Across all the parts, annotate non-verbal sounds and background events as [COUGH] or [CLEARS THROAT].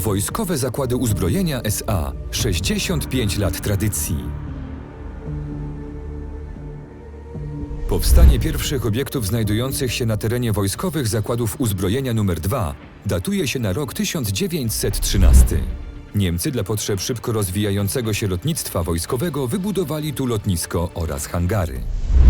Wojskowe Zakłady Uzbrojenia SA 65 lat tradycji. Powstanie pierwszych obiektów znajdujących się na terenie Wojskowych Zakładów Uzbrojenia nr 2 datuje się na rok 1913. Niemcy dla potrzeb szybko rozwijającego się lotnictwa wojskowego wybudowali tu lotnisko oraz hangary.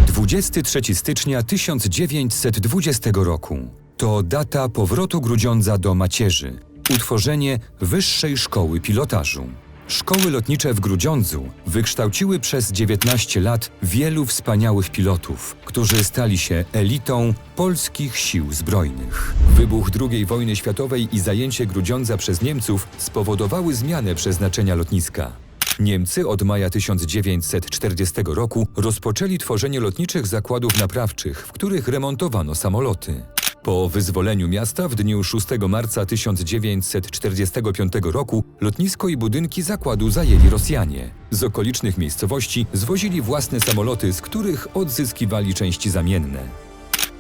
23 stycznia 1920 roku to data powrotu Grudziądza do macierzy, utworzenie Wyższej Szkoły Pilotażu. Szkoły lotnicze w Grudziądzu wykształciły przez 19 lat wielu wspaniałych pilotów, którzy stali się elitą polskich sił zbrojnych. Wybuch II wojny światowej i zajęcie Grudziądza przez Niemców spowodowały zmianę przeznaczenia lotniska. Niemcy od maja 1940 roku rozpoczęli tworzenie lotniczych zakładów naprawczych, w których remontowano samoloty. Po wyzwoleniu miasta w dniu 6 marca 1945 roku lotnisko i budynki zakładu zajęli Rosjanie. Z okolicznych miejscowości zwozili własne samoloty, z których odzyskiwali części zamienne.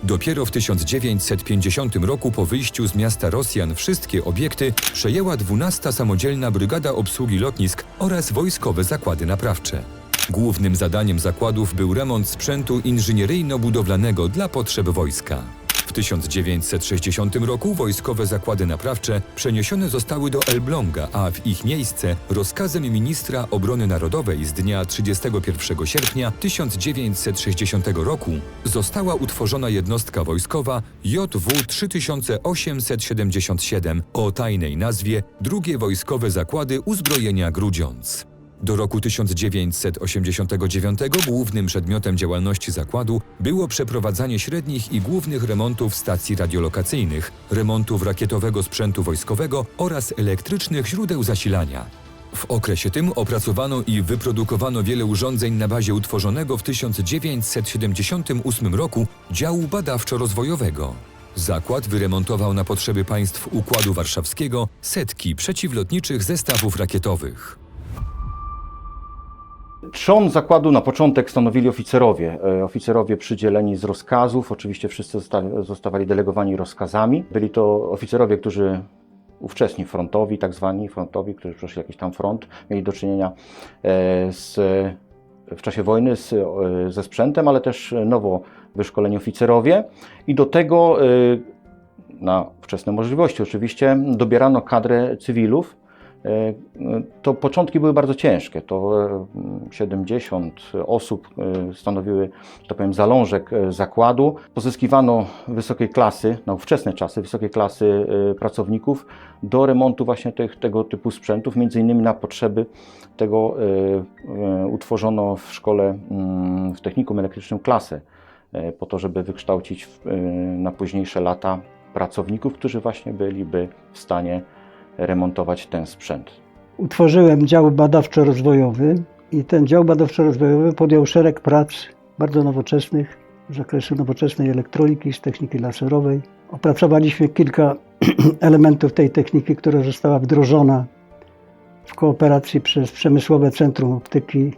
Dopiero w 1950 roku po wyjściu z miasta Rosjan wszystkie obiekty przejęła 12 Samodzielna Brygada Obsługi Lotnisk oraz wojskowe zakłady naprawcze. Głównym zadaniem zakładów był remont sprzętu inżynieryjno-budowlanego dla potrzeb wojska. W 1960 roku wojskowe zakłady naprawcze przeniesione zostały do Elbląga, a w ich miejsce rozkazem ministra obrony narodowej z dnia 31 sierpnia 1960 roku została utworzona jednostka wojskowa JW 3877 o tajnej nazwie Drugie Wojskowe Zakłady Uzbrojenia Grudziądz. Do roku 1989 głównym przedmiotem działalności zakładu było przeprowadzanie średnich i głównych remontów stacji radiolokacyjnych, remontów rakietowego sprzętu wojskowego oraz elektrycznych źródeł zasilania. W okresie tym opracowano i wyprodukowano wiele urządzeń na bazie utworzonego w 1978 roku działu badawczo-rozwojowego. Zakład wyremontował na potrzeby państw Układu Warszawskiego setki przeciwlotniczych zestawów rakietowych. Trzon zakładu na początek stanowili oficerowie. E, Oficerowie przydzieleni z rozkazów, oczywiście wszyscy zosta- zostawali delegowani rozkazami. Byli to oficerowie, którzy ówcześni frontowi, tak zwani frontowi, którzy przeszli jakiś tam front, mieli do czynienia e, z, w czasie wojny z, e, ze sprzętem, ale też nowo wyszkoleni oficerowie. I do tego na wczesne możliwości oczywiście dobierano kadrę cywilów. E, To początki były bardzo ciężkie. To e, 70 osób e, stanowiły, że tak powiem, zalążek e, zakładu. Pozyskiwano wysokiej klasy, na ówczesne czasy, wysokiej klasy e, pracowników do remontu właśnie tych, tego typu sprzętów. Między innymi na potrzeby tego e, e, utworzono w szkole, mm, w technikum elektrycznym klasę e, po to, żeby wykształcić e, na późniejsze lata pracowników, którzy właśnie byliby w stanie remontować ten sprzęt. Utworzyłem dział badawczo-rozwojowy i ten dział badawczo-rozwojowy podjął szereg prac bardzo nowoczesnych z zakresu nowoczesnej elektroniki, z techniki laserowej. Opracowaliśmy kilka [CLEARS THROAT] elementów tej techniki, która została wdrożona w kooperacji przez Przemysłowe Centrum Optyki,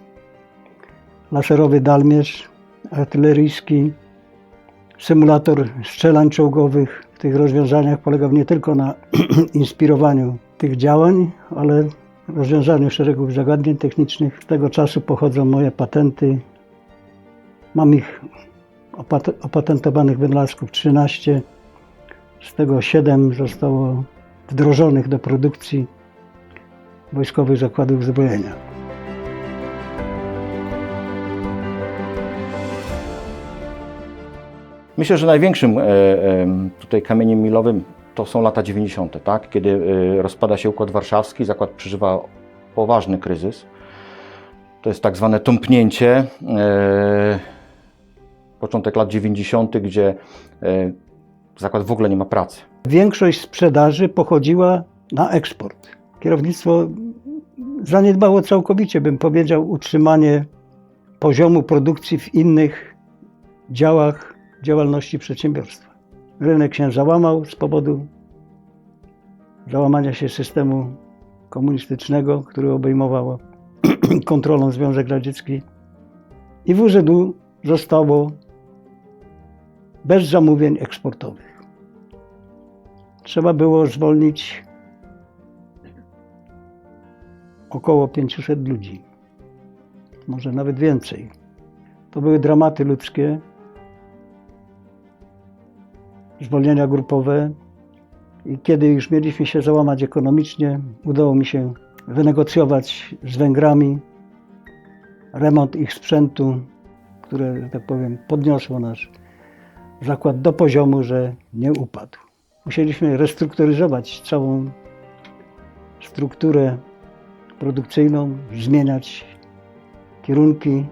laserowy dalmierz, artyleryjski, symulator strzelań czołgowych. W tych rozwiązaniach polegał nie tylko na [CLEARS THROAT] inspirowaniu tych działań, ale rozwiązaniu szeregu zagadnień technicznych. Z tego czasu pochodzą moje patenty. Mam ich opat- opatentowanych wynalazków 13, z tego 7 zostało wdrożonych do produkcji wojskowych zakładów uzbrojenia. Myślę, że największym e, em, tutaj kamieniem milowym to są lata 90., tak? kiedy e, rozpada się Układ Warszawski, zakład przeżywa poważny kryzys. To jest tak zwane tąpnięcie. e, Początek lat 90., gdzie e, zakład w ogóle nie ma pracy. Większość sprzedaży pochodziła na eksport. Kierownictwo zaniedbało całkowicie, bym powiedział, utrzymanie poziomu produkcji w innych działach działalności przedsiębiorstwa. Rynek się załamał z powodu załamania się systemu komunistycznego, który obejmował [CLEARS THROAT] kontrolą Związek Radziecki i WZU zostało bez zamówień eksportowych trzeba było zwolnić około 500 ludzi, może nawet więcej. To były dramaty ludzkie, zwolnienia grupowe i kiedy już mieliśmy się załamać ekonomicznie, udało mi się wynegocjować z Węgrami remont ich sprzętu, które, że tak powiem, podniosło nasz zakład do poziomu, że nie upadł. Musieliśmy restrukturyzować całą strukturę produkcyjną, zmieniać kierunki,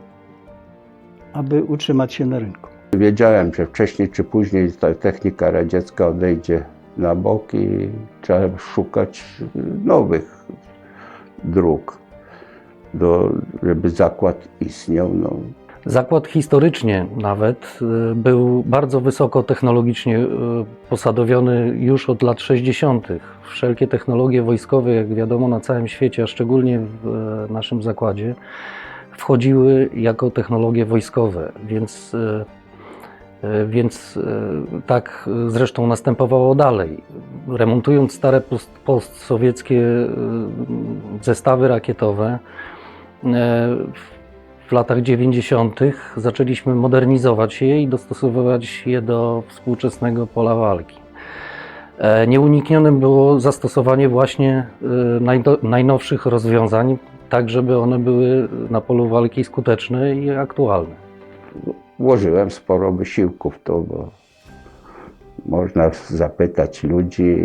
aby utrzymać się na rynku. Wiedziałem, że wcześniej czy później ta technika radziecka odejdzie na bok i trzeba szukać nowych dróg, do, żeby zakład istniał. No. Zakład historycznie nawet y, był bardzo wysoko technologicznie y, posadowiony już od lat 60. Wszelkie technologie wojskowe, jak wiadomo, na całym świecie, a szczególnie w e, naszym zakładzie, wchodziły jako technologie wojskowe, więc, y, więc y, tak zresztą następowało dalej. Remontując stare post- postsowieckie y, zestawy rakietowe, e, w latach 90. zaczęliśmy modernizować je i dostosowywać je do współczesnego pola walki. E, Nieuniknionym było zastosowanie właśnie e, najnowszych rozwiązań, tak żeby one były na polu walki skuteczne i aktualne. Włożyłem sporo wysiłków w to, bo można zapytać ludzi.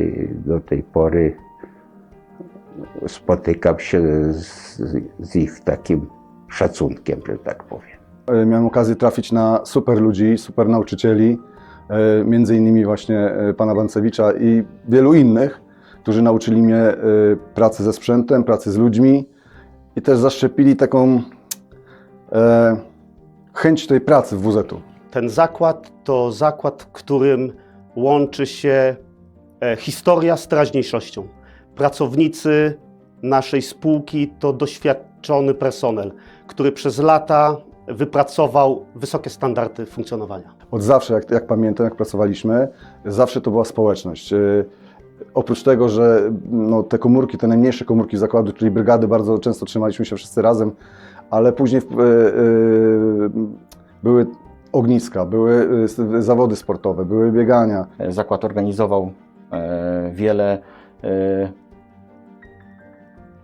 Do tej pory spotykam się z, z ich takim szacunkiem, że tak powiem. E, Miałem okazję trafić na super ludzi, super nauczycieli, e, między innymi właśnie e, pana Bancewicza i wielu innych, którzy nauczyli mnie pracy ze sprzętem, pracy z ludźmi i też zaszczepili taką chęć tej pracy w WZ-u. Ten zakład to zakład, w którym łączy się e, historia z teraźniejszością. Pracownicy naszej spółki to doświadczony personel, który przez lata wypracował wysokie standardy funkcjonowania. Od zawsze, jak, jak pamiętam, jak pracowaliśmy, zawsze to była społeczność. E, Oprócz tego, że no, te komórki, te najmniejsze komórki zakładu, czyli brygady, bardzo często trzymaliśmy się wszyscy razem, ale później e, e, były ogniska, były e, zawody sportowe, były biegania. Zakład organizował wiele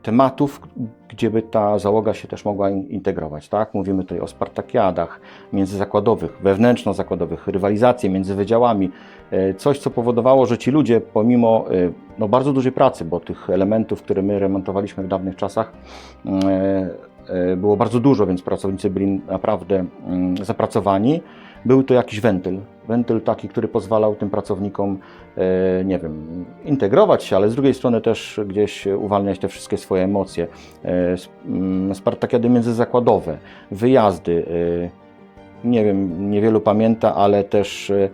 tematów, gdzie by ta załoga się też mogła in- integrować. Tak? Mówimy tutaj o spartakiadach międzyzakładowych, wewnętrzno-zakładowych, rywalizacje między wydziałami. Coś, co powodowało, że ci ludzie pomimo no, bardzo dużej pracy, bo tych elementów, które my remontowaliśmy w dawnych czasach, było bardzo dużo, więc pracownicy byli naprawdę mm, zapracowani. Był to jakiś wentyl. Wentyl taki, który pozwalał tym pracownikom, e, nie wiem, integrować się, ale z drugiej strony też gdzieś uwalniać te wszystkie swoje emocje. E, mm, Spartakiady międzyzakładowe, wyjazdy. e, Nie wiem, niewielu pamięta, ale też e, e,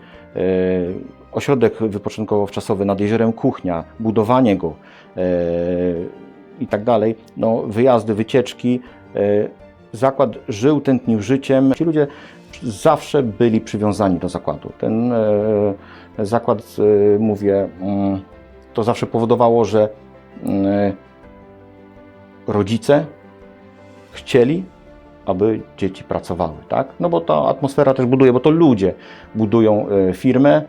ośrodek wypoczynkowo-wczasowy nad jeziorem Kuchnia, budowanie go e, i tak dalej. No, wyjazdy, wycieczki. E, Zakład żył, tętnił życiem. Ci ludzie zawsze byli przywiązani do zakładu. Ten e, zakład, e, mówię, mm, to zawsze powodowało, że rodzice chcieli, aby dzieci pracowały, tak? No bo ta atmosfera też buduje, bo to ludzie budują firmę,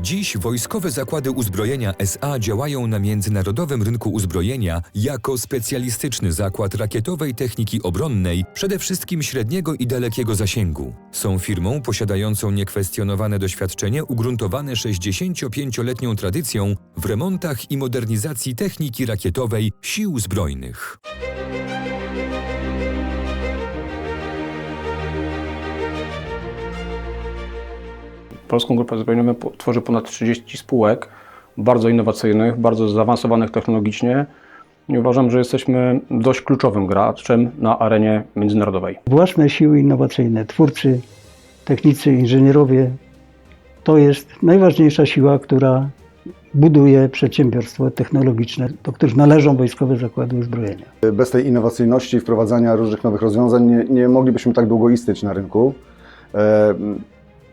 Dziś wojskowe zakłady uzbrojenia SA działają na międzynarodowym rynku uzbrojenia jako specjalistyczny zakład rakietowej techniki obronnej, przede wszystkim średniego i dalekiego zasięgu. Są firmą posiadającą niekwestionowane doświadczenie ugruntowane 65-letnią tradycją w remontach i modernizacji techniki rakietowej Sił Zbrojnych. Polską Grupę Zbrojeniową tworzy ponad 30 spółek, bardzo innowacyjnych, bardzo zaawansowanych technologicznie i uważam, że jesteśmy dość kluczowym graczem na arenie międzynarodowej. Własne siły innowacyjne, twórcy, technicy, inżynierowie to jest najważniejsza siła, która buduje przedsiębiorstwo technologiczne, do których należą wojskowe zakłady uzbrojenia. Bez tej innowacyjności i wprowadzania różnych nowych rozwiązań nie, nie moglibyśmy tak długo istnieć na rynku. E,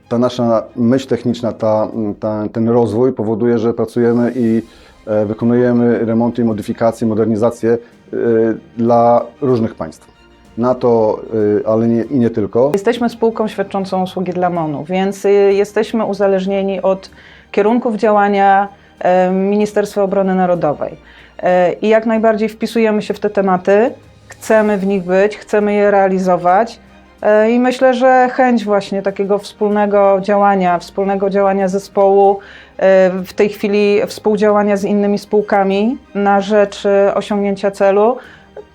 Ta nasza myśl techniczna, ta, ta, ten rozwój powoduje, że pracujemy i e, wykonujemy remonty modyfikacje, modernizacje e, dla różnych państw. NATO, e, ale nie, i nie tylko. Jesteśmy spółką świadczącą usługi dla MONU, więc jesteśmy uzależnieni od kierunków działania Ministerstwa Obrony Narodowej. I jak najbardziej wpisujemy się w te tematy, chcemy w nich być, chcemy je realizować. E, I myślę, że chęć właśnie takiego wspólnego działania, wspólnego działania zespołu, e, w tej chwili współdziałania z innymi spółkami na rzecz e, osiągnięcia celu,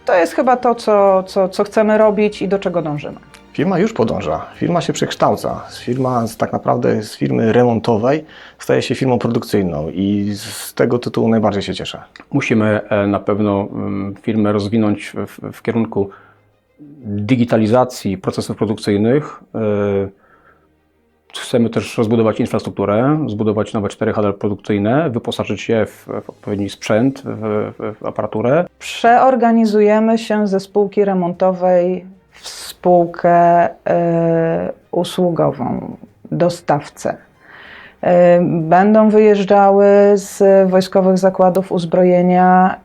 to jest chyba to, co, co, co chcemy robić i do czego dążymy. Firma już podąża, firma się przekształca. Firma z, tak naprawdę z firmy remontowej staje się firmą produkcyjną i z tego tytułu najbardziej się cieszę. Musimy na pewno mm, firmę rozwinąć w, w kierunku digitalizacji procesów produkcyjnych. E, Chcemy też rozbudować infrastrukturę, zbudować nowe cztery hale produkcyjne, wyposażyć je w, w odpowiedni sprzęt, w, w, w aparaturę. Przeorganizujemy się ze spółki remontowej w spółkę y, usługową, dostawcę. Y, Będą wyjeżdżały z wojskowych zakładów uzbrojenia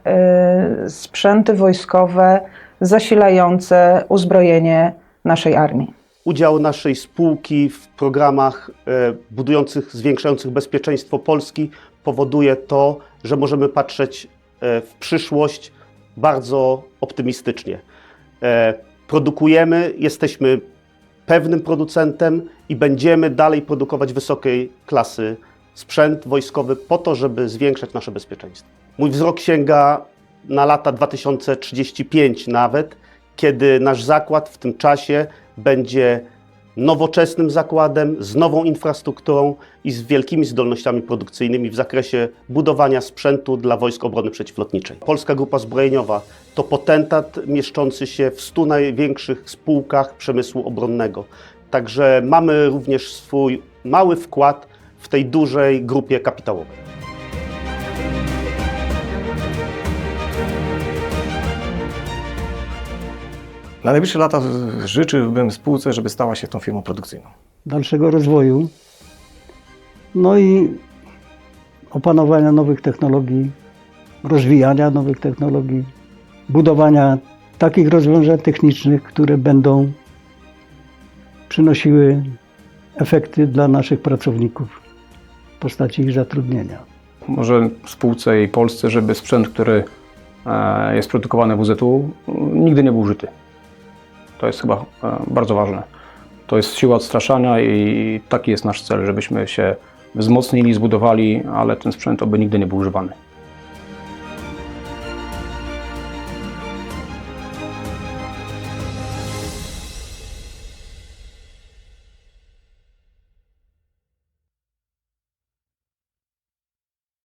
y, sprzęty wojskowe zasilające uzbrojenie naszej armii. Udział naszej spółki w programach e, budujących, zwiększających bezpieczeństwo Polski powoduje to, że możemy patrzeć e, w przyszłość bardzo optymistycznie. E, Produkujemy, jesteśmy pewnym producentem i będziemy dalej produkować wysokiej klasy sprzęt wojskowy po to, żeby zwiększać nasze bezpieczeństwo. Mój wzrok sięga na lata 2035 nawet, kiedy nasz zakład w tym czasie będzie nowoczesnym zakładem, z nową infrastrukturą i z wielkimi zdolnościami produkcyjnymi w zakresie budowania sprzętu dla Wojsk Obrony Przeciwlotniczej. Polska Grupa Zbrojeniowa to potentat mieszczący się w 100 największych spółkach przemysłu obronnego. Także mamy również swój mały wkład w tej dużej grupie kapitałowej. Na najbliższe lata życzyłbym spółce, żeby stała się tą firmą produkcyjną. dalszego rozwoju, no i opanowania nowych technologii, rozwijania nowych technologii, budowania takich rozwiązań technicznych, które będą przynosiły efekty dla naszych pracowników w postaci ich zatrudnienia. Może spółce i Polsce, żeby sprzęt, który e, jest produkowany w WZU, nigdy nie był użyty. To jest chyba e, bardzo ważne. To jest siła odstraszania i taki jest nasz cel, żebyśmy się wzmocnili, zbudowali, ale ten sprzęt oby nigdy nie był używany.